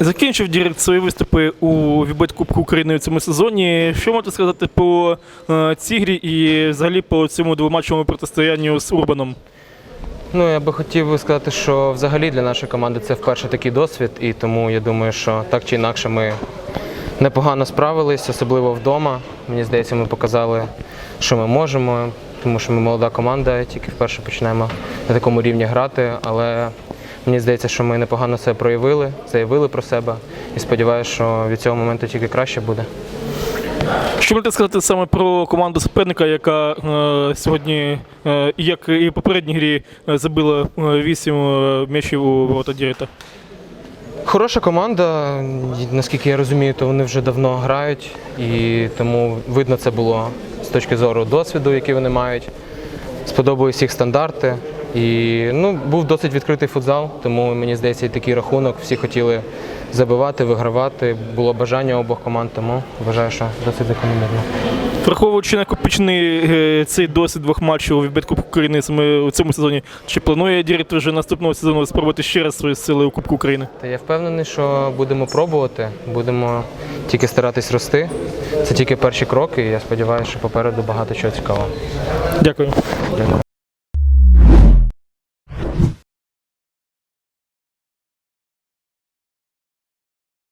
Закінчив Дірект свої виступи у Вібет Кубку України у цьому сезоні. Що можете сказати по е, цій грі і взагалі по цьому двоматчевому протистоянню з Урбаном? Ну, я би хотів сказати, що взагалі для нашої команди це вперше такий досвід, і тому я думаю, що так чи інакше ми непогано справились, особливо вдома. Мені здається, ми показали, що ми можемо, тому що ми молода команда, тільки вперше починаємо на такому рівні грати. Але мені здається, що ми непогано себе проявили, заявили про себе і сподіваюся, що від цього моменту тільки краще буде. Що можете сказати саме про команду суперника, яка е, сьогодні, е, як і в попередній грі, е, забила 8 м'ячів у ворота Діректа? Хороша команда, наскільки я розумію, то вони вже давно грають, і тому видно це було точки зору досвіду, який вони мають. Сподобались їх стандарти. І ну, був досить відкритий футзал, тому мені здається, і такий рахунок. Всі хотіли забивати, вигравати. Було бажання обох команд, тому вважаю, що досить закономірно. Враховуючи накопичений е, цей досвід двох матчів у Вібет Кубку України саме у цьому сезоні, чи планує Дірект вже наступного сезону спробувати ще раз свої сили у Кубку України? Та я впевнений, що будемо пробувати, будемо тільки старатись рости. Це тільки перші кроки, і я сподіваюся, що попереду багато чого цікавого. Дякую. Дякую.